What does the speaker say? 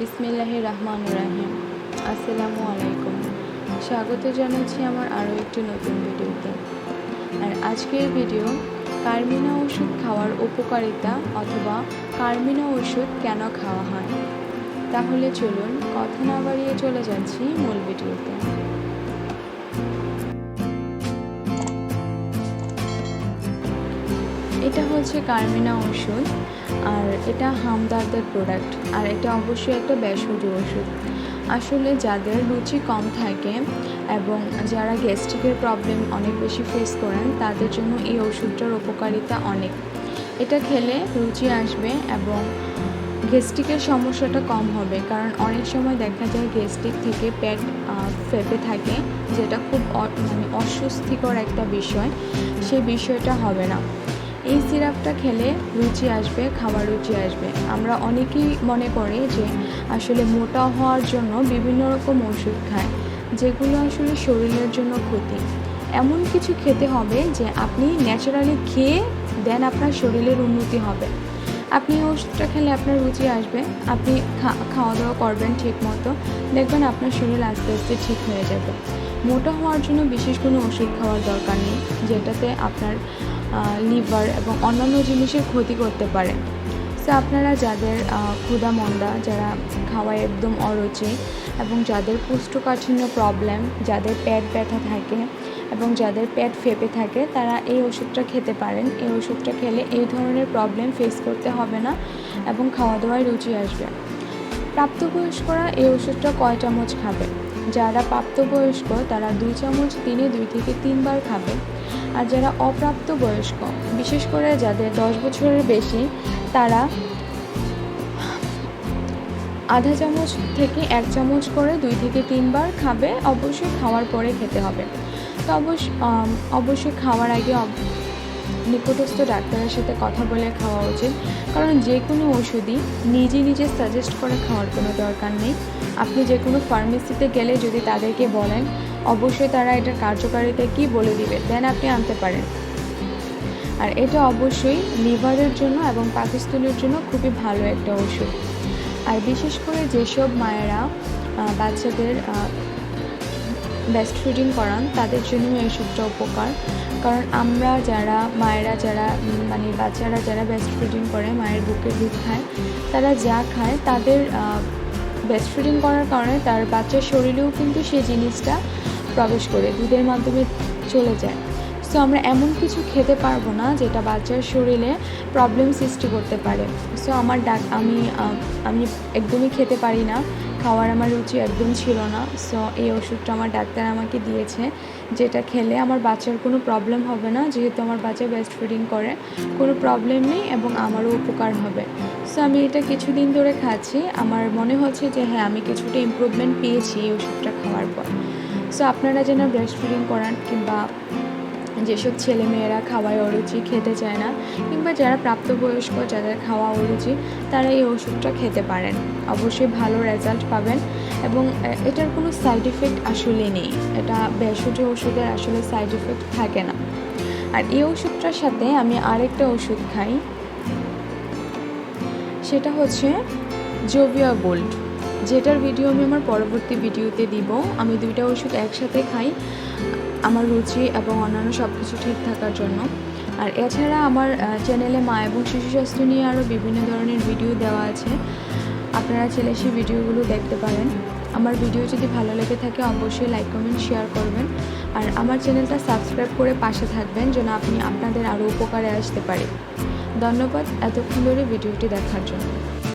বিসমিল্লাহ রহমান রাহিম আসসালামু আলাইকুম স্বাগত জানাচ্ছি আমার আরও একটি নতুন ভিডিওতে। আর আজকের ভিডিও, কার্মিনা ওষুধ খাওয়ার উপকারিতা অথবা কার্মিনা ওষুধ কেন খাওয়া হয়? তাহলে চলুন কথা না বাড়িয়ে চলে যাচ্ছি মূল ভিডিওতে। এটা হচ্ছে কার্মিনা ওষুধ, আর এটা হামদারদের প্রোডাক্ট আর এটা অবশ্যই একটা ভেষজ ওষুধ। আসলে যাদের রুচি কম থাকে এবং যারা গ্যাস্ট্রিকের প্রবলেম অনেক বেশি ফেস করেন, তাদের জন্য এই ওষুধটার উপকারিতা অনেক। এটা খেলে রুচি আসবে এবং গ্যাস্ট্রিকের সমস্যাটা কম হবে, কারণ অনেক সময় দেখা যায় গ্যাস্ট্রিক থেকে পেট ফেপে থাকে, যেটা খুব মানে অস্বস্তিকর একটা বিষয়। সেই বিষয়টা হবে না। এই সিরাপটা খেলে রুচি আসবে খাওয়ার রুচি আসবে। আমরা অনেকেই মনে করি যে আসলে মোটা হওয়ার জন্য বিভিন্ন রকম ওষুধ খায়, যেগুলো আসলে শরীরের জন্য ক্ষতি। এমন কিছু খেতে হবে যে আপনি ন্যাচারালি খেয়ে দেন আপনার শরীরের উন্নতি হবে। আপনি ওষুধটা খেলে আপনার রুচি আসবে, আপনি খাওয়া দাওয়া করবেন ঠিক মতো, দেখবেন আপনার শরীর আস্তে আস্তে ঠিক হয়ে যাবে। মোটা হওয়ার জন্য বিশেষ কোনো ওষুধ খাওয়ার দরকার নেই, যেটাতে আপনার লিভার এবং অন্যান্য জিনিসের ক্ষতি করতে পারে। সো আপনারা যাদের ক্ষুধা মন্দা, যারা খাওয়ায় একদম অরুচি এবং যাদের কোষ্ঠকাঠিন্য প্রবলেম যাদের পেট ব্যথা থাকে এবং যাদের পেট ফেপে থাকে, তারা এই ওষুধটা খেতে পারেন। এই ওষুধটা খেলে এই ধরনের প্রবলেম ফেস করতে হবে না এবং খাওয়া দাওয়ায় রুচি আসবে। প্রাপ্তবয়স্করা এই ওষুধটা কয় চামচ খাবে? যারা প্রাপ্তবয়স্ক, তারা দুই চামচ দিনে দুই থেকে তিনবার খাবে। আর যারা অপ্রাপ্তবয়স্ক, বিশেষ করে যাদের দশ বছরের বেশি, তারা আধা চামচ থেকে এক চামচ করে দুই থেকে তিনবার খাবে। অবশ্যই খাওয়ার পরে খেতে হবে। তো অবশ্য অবশ্যই খাওয়ার আগে নিকটস্থ ডাক্তারের সাথে কথা বলে খাওয়া উচিত। কারণ যে কোনো ওষুধই নিজে নিজে সাজেস্ট করে খাওয়ার কোনো দরকার নেই। আপনি যে কোনো ফার্মেসিতে গেলে যদি তাদেরকে বলেন, অবশ্যই তারা এটার কার্যকারিতা কী বলে দিবে দেন আপনি আনতে পারেন। আর এটা অবশ্যই লিভারের জন্য এবং পাকিস্তানের জন্য খুবই ভালো একটা ওষুধ। আর বিশেষ করে যেসব মায়েরা বাচ্চাদের বেস্ট ফিডিং করান, তাদের জন্য এই ওষুধটা উপকার। কারণ আমরা যারা, মায়েরা যারা মানে বাচ্চারা যারা বেস্ট ফিডিং করে, মায়ের বুকে দুধ খায়, তারা যা খায় তাদের বেস্ট ফিডিং করার কারণে তার বাচ্চার শরীরেও কিন্তু সেই জিনিসটা প্রবেশ করে, দুধের মাধ্যমে চলে যায়। সো আমরা এমন কিছু খেতে পারব না যেটা বাচ্চার শরীরে প্রবলেম সৃষ্টি করতে পারে। সো আমার ডাক, আমি আমি একদমই খেতে পারি না। খাওয়ার আমার রুচি একদম ছিল না। সো এই ওষুধটা আমার ডাক্তার আমাকে দিয়েছে, যেটা খেলে আমার বাচ্চার কোনো প্রবলেম হবে না, যেহেতু আমার বাচ্চা বেস্ট ফিডিং করে। কোনো প্রবলেম নেই এবং আমারও উপকার হবে। সো আমি এটা কিছুদিন ধরে খাচ্ছি। আমার মনে হচ্ছে যে হ্যাঁ আমি কিছুটা ইমপ্রুভমেন্ট পেয়েছি এই ওষুধটা খাওয়ার পর। সো আপনারা যেন ব্রেস্ট ফিডিং করান কিংবা যেসব ছেলেমেয়েরা খাওয়ায় অরুচি খেতে চায় না, কিংবা যারা প্রাপ্তবয়স্ক যাদের খাওয়া অরুচি তারা এই ওষুধটা খেতে পারেন। অবশ্যই ভালো রেজাল্ট পাবেন এবং এটার কোনো সাইড এফেক্ট আসলে নেই। এটা ভেষজ ওষুধের আসলে সাইড এফেক্ট থাকে না। আর এই ওষুধটার সাথে আমি আরেকটা ওষুধ খাই। সেটা হচ্ছে জোভিয়া গোল্ড যেটার ভিডিও আমি আমার পরবর্তী ভিডিওতে দিব। আমি দুইটা ওষুধ একসাথে খাই। আমার রুচি এবং অন্যান্য সব কিছু ঠিক থাকার জন্য। আর এছাড়া আমার চ্যানেলে মা এবং শিশু স্বাস্থ্য নিয়ে আরও বিভিন্ন ধরনের ভিডিও দেওয়া আছে। আপনারা চাইলে সেই ভিডিওগুলো দেখতে পারেন। আমার ভিডিও যদি ভালো লেগে থাকে, অবশ্যই লাইক কমেন্ট শেয়ার করবেন। আর আমার চ্যানেলটা সাবস্ক্রাইব করে পাশে থাকবেন, যেন আপনি আপনাদের আরও উপকারে আসতে পারে। ধন্যবাদ এতক্ষণ ধরে ভিডিওটি দেখার জন্য।